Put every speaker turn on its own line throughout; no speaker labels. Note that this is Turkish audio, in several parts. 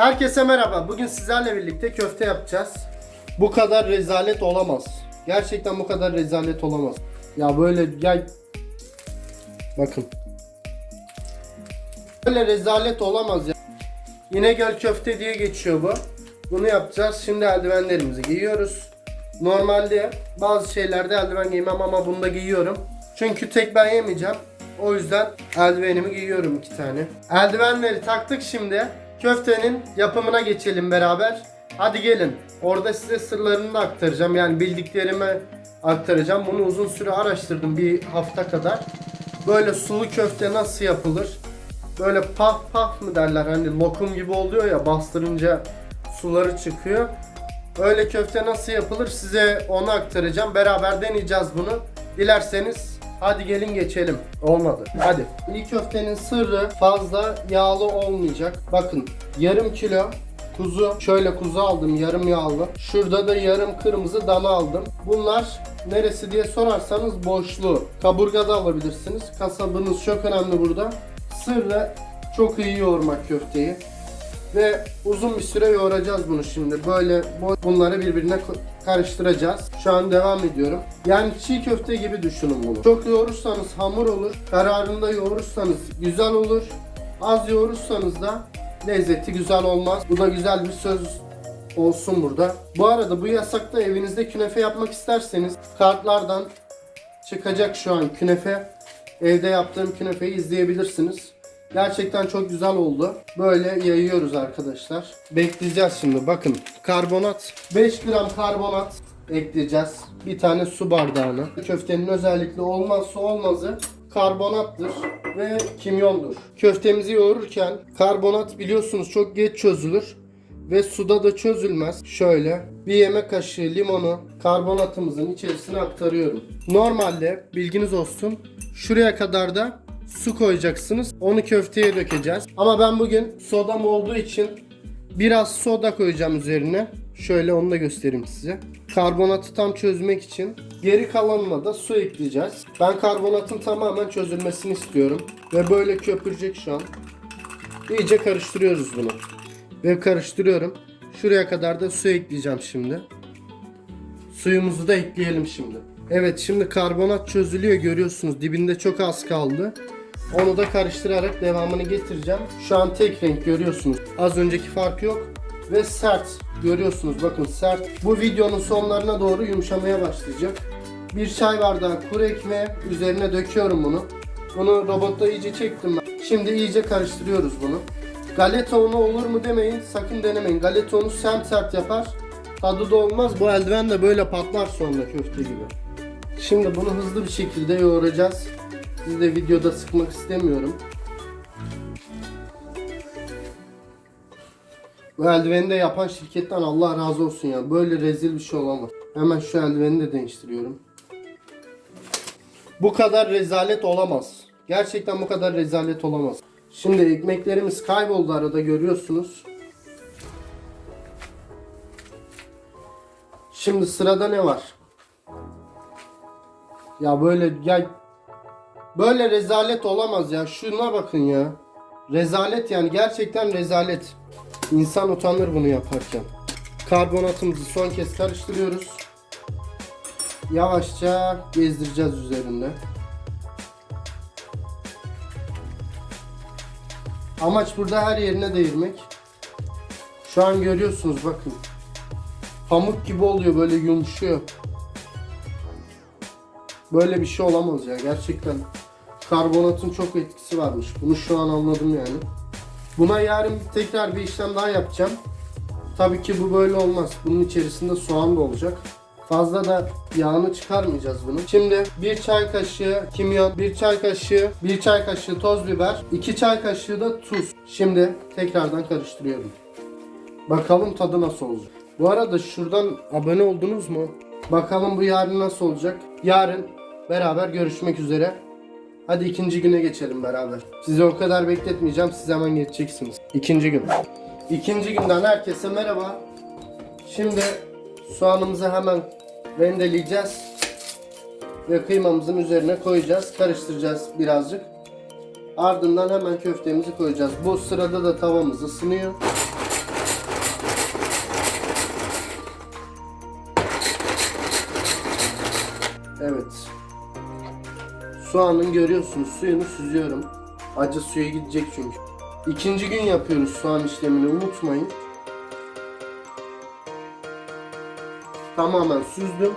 Herkese merhaba. Bugün sizlerle birlikte köfte yapacağız. Bu kadar rezalet olamaz. Gerçekten bu kadar rezalet olamaz. Ya böyle ya bakın. Böyle rezalet olamaz ya. İnegöl köfte diye geçiyor bu. Bunu yapacağız. Şimdi eldivenlerimizi giyiyoruz. Normalde bazı şeylerde eldiven giymem ama bunda giyiyorum. Çünkü tek ben yemeyeceğim. O yüzden eldivenimi giyiyorum iki tane. Eldivenleri taktık şimdi. Köftenin yapımına geçelim beraber. Hadi gelin. Orada size sırlarını da aktaracağım. Yani bildiklerimi aktaracağım. Bunu uzun süre araştırdım bir hafta kadar. Böyle sulu köfte nasıl yapılır? Böyle pah pah mı derler hani lokum gibi oluyor ya bastırınca suları çıkıyor. Öyle köfte nasıl yapılır size onu aktaracağım. Beraber deneyeceğiz bunu. Dilerseniz hadi gelin geçelim. Olmadı. Hadi. İlk köftenin sırrı fazla yağlı olmayacak. Bakın yarım kilo kuzu. Şöyle kuzu aldım yarım yağlı. Şurada da yarım kırmızı dana aldım. Bunlar neresi diye sorarsanız boşluğu. Kaburga da alabilirsiniz. Kasabınız çok önemli burada. Sırrı çok iyi yoğurmak köfteyi. Ve uzun bir süre yoğuracağız bunu şimdi. Böyle bu- bunları birbirine karıştıracağız. Şu an devam ediyorum. Yani çiğ köfte gibi düşünün bunu. Çok yoğurursanız hamur olur. Kararında yoğurursanız güzel olur. Az yoğurursanız da lezzeti güzel olmaz. Bu da güzel bir söz olsun burada. Bu arada bu yasakta evinizde künefe yapmak isterseniz kartlardan çıkacak şu an künefe. Evde yaptığım künefeyi izleyebilirsiniz. Gerçekten çok güzel oldu. Böyle yayıyoruz arkadaşlar. Bekleyeceğiz şimdi. Bakın karbonat. 5 gram karbonat ekleyeceğiz. Bir tane su bardağına. Köftenin özellikle olmazsa olmazı karbonattır ve kimyondur. Köftemizi yoğururken karbonat biliyorsunuz çok geç çözülür ve suda da çözülmez. Şöyle bir yemek kaşığı limonu karbonatımızın içerisine aktarıyorum. Normalde bilginiz olsun şuraya kadar da su koyacaksınız. Onu köfteye dökeceğiz. Ama ben bugün sodam olduğu için biraz soda koyacağım üzerine. Şöyle onu da göstereyim size. Karbonatı tam çözmek için geri kalanına da su ekleyeceğiz. Ben karbonatın tamamen çözülmesini istiyorum. Ve böyle köpürecek şu an. İyice karıştırıyoruz bunu. Ve karıştırıyorum. Şuraya kadar da su ekleyeceğim şimdi. Suyumuzu da ekleyelim şimdi. Evet şimdi karbonat çözülüyor görüyorsunuz. Dibinde çok az kaldı. Onu da karıştırarak devamını getireceğim. Şu an tek renk görüyorsunuz. Az önceki fark yok. Ve sert görüyorsunuz bakın sert. Bu videonun sonlarına doğru yumuşamaya başlayacak. Bir çay bardağı kuru ekmeği üzerine döküyorum bunu. Bunu robotta iyice çektim ben. Şimdi iyice karıştırıyoruz bunu. Galeta unu olur mu demeyin. Sakın denemeyin. Galeta unu sert sert yapar. Tadı da olmaz. Bu eldiven de böyle patlar sonra köfte gibi. Şimdi bunu hızlı bir şekilde yoğuracağız. Sizi de videoda sıkmak istemiyorum. Bu eldiveni de yapan şirketten Allah razı olsun ya. Böyle rezil bir şey olamaz. Hemen şu eldiveni de değiştiriyorum. Bu kadar rezalet olamaz. Gerçekten bu kadar rezalet olamaz. Şimdi ekmeklerimiz kayboldu arada görüyorsunuz. Şimdi sırada ne var? Ya böyle ya böyle rezalet olamaz ya. Şuna bakın ya. Rezalet yani gerçekten rezalet. İnsan utanır bunu yaparken. Karbonatımızı son kez karıştırıyoruz. Yavaşça gezdireceğiz üzerinde. Amaç burada her yerine değirmek. Şu an görüyorsunuz bakın. Pamuk gibi oluyor böyle yumuşuyor. Böyle bir şey olamaz ya gerçekten. Karbonatın çok etkisi varmış. Bunu şu an anladım yani. Buna yarın tekrar bir işlem daha yapacağım. Tabii ki bu böyle olmaz. Bunun içerisinde soğan da olacak. Fazla da yağını çıkarmayacağız bunu. Şimdi bir çay kaşığı kimyon, bir çay kaşığı, bir çay kaşığı toz biber, iki çay kaşığı da tuz. Şimdi tekrardan karıştırıyorum. Bakalım tadı nasıl olacak. Bu arada şuradan abone oldunuz mu? Bakalım bu yarın nasıl olacak? Yarın Beraber görüşmek üzere. Hadi ikinci güne geçelim beraber. Sizi o kadar bekletmeyeceğim. Siz hemen geçeceksiniz. İkinci gün. İkinci günden herkese merhaba. Şimdi soğanımızı hemen rendeleyeceğiz. Ve kıymamızın üzerine koyacağız. Karıştıracağız birazcık. Ardından hemen köftemizi koyacağız. Bu sırada da tavamız ısınıyor. Evet. Soğanın görüyorsunuz suyunu süzüyorum. Acı suya gidecek çünkü. İkinci gün yapıyoruz soğan işlemini unutmayın. Tamamen süzdüm.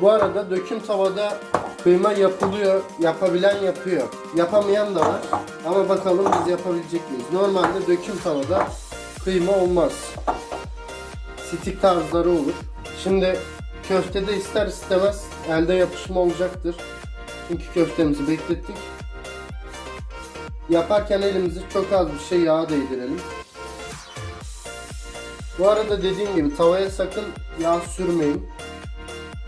Bu arada döküm tavada kıyma yapılıyor. Yapabilen yapıyor. Yapamayan da var. Ama bakalım biz yapabilecek miyiz? Normalde döküm tavada kıyma olmaz. Stik tarzları olur. Şimdi köftede ister istemez elde yapışma olacaktır. Çünkü köftemizi beklettik. Yaparken elimizi çok az bir şey yağa değdirelim. Bu arada dediğim gibi tavaya sakın yağ sürmeyin.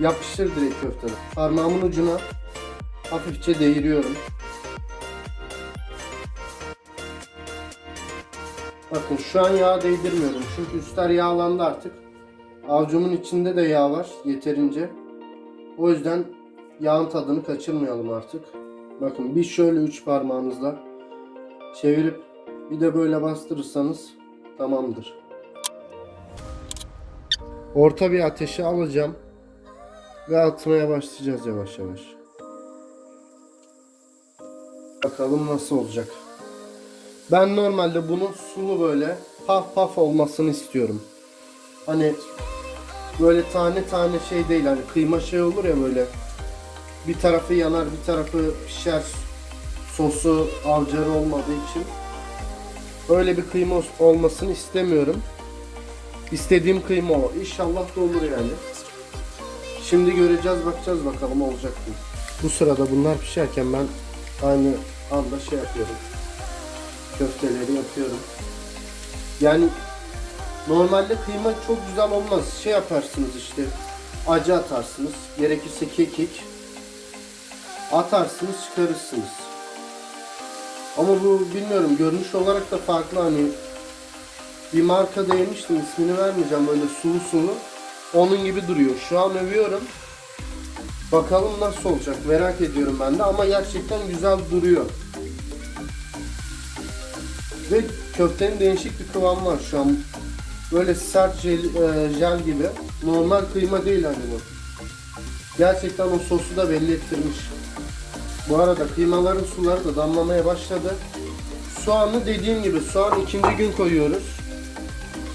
Yapışır direkt köftede. Parmağımın ucuna hafifçe değiriyorum. Bakın şu an yağ değdirmiyorum. Çünkü üstler yağlandı artık. Avucumun içinde de yağ var yeterince. O yüzden yağın tadını kaçırmayalım artık. Bakın bir şöyle üç parmağınızla çevirip bir de böyle bastırırsanız tamamdır. Orta bir ateşe alacağım ve atmaya başlayacağız yavaş yavaş. Bakalım nasıl olacak. Ben normalde bunun sulu böyle paf paf olmasını istiyorum. Hani böyle tane tane şey değil hani kıyma şey olur ya böyle bir tarafı yanar bir tarafı pişer sosu avcarı olmadığı için öyle bir kıyma olmasını istemiyorum. İstediğim kıyma o. İnşallah da olur yani. Şimdi göreceğiz bakacağız bakalım olacak mı. Bu sırada bunlar pişerken ben aynı anda şey yapıyorum. Köfteleri yapıyorum. Yani normalde kıyma çok güzel olmaz. Şey yaparsınız işte acı atarsınız. Gerekirse kekik atarsınız çıkarırsınız. Ama bu bilmiyorum görünüş olarak da farklı hani bir markada yemiştim ismini vermeyeceğim böyle sulu sulu. Onun gibi duruyor. Şu an övüyorum. Bakalım nasıl olacak merak ediyorum ben de ama gerçekten güzel duruyor. Ve köftenin değişik bir kıvamı var şu an. Böyle sert jel, e, jel gibi. Normal kıyma değil hani bu. Gerçekten o sosu da belli ettirmiş. Bu arada kıymaların suları da damlamaya başladı. Soğanı dediğim gibi soğan ikinci gün koyuyoruz.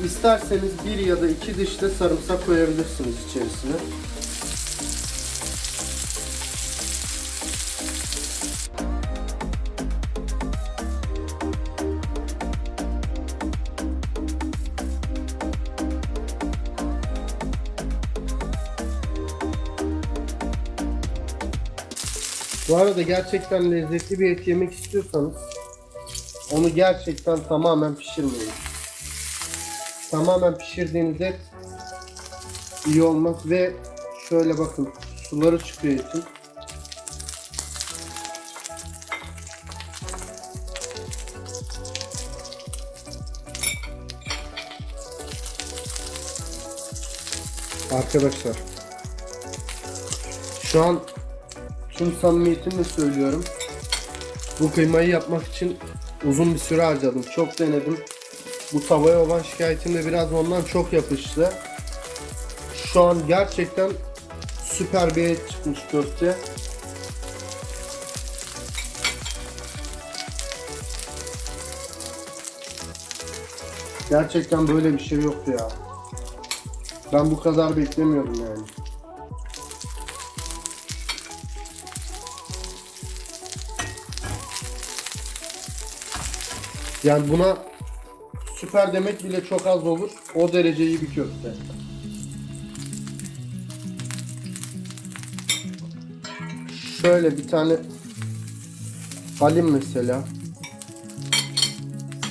İsterseniz bir ya da iki diş de sarımsak koyabilirsiniz içerisine. Bu arada gerçekten lezzetli bir et yemek istiyorsanız onu gerçekten tamamen pişirmeyin. Tamamen pişirdiğiniz et iyi olmaz ve şöyle bakın suları çıkıyor etin. Arkadaşlar şu an tüm samimiyetimle söylüyorum. Bu kıymayı yapmak için uzun bir süre harcadım. Çok denedim. Bu tavaya olan şikayetim de biraz ondan çok yapıştı. Şu an gerçekten süper bir et çıkmış köfte. Gerçekten böyle bir şey yoktu ya. Ben bu kadar beklemiyordum yani. Yani buna süper demek bile çok az olur. O derece iyi bir köfte. Şöyle bir tane alayım mesela.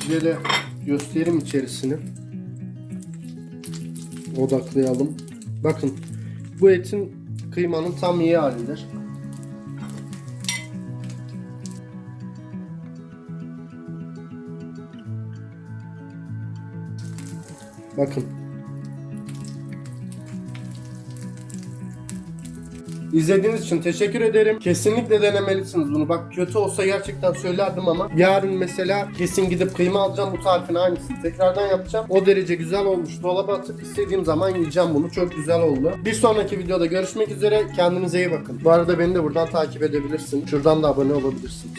Size de göstereyim içerisini. Odaklayalım. Bakın bu etin kıymanın tam iyi halidir. Bakın. İzlediğiniz için teşekkür ederim. Kesinlikle denemelisiniz bunu. Bak kötü olsa gerçekten söylerdim ama yarın mesela kesin gidip kıyma alacağım bu tarifin aynısını tekrardan yapacağım. O derece güzel olmuş. Dolaba atıp istediğim zaman yiyeceğim bunu. Çok güzel oldu. Bir sonraki videoda görüşmek üzere. Kendinize iyi bakın. Bu arada beni de buradan takip edebilirsiniz. Şuradan da abone olabilirsiniz.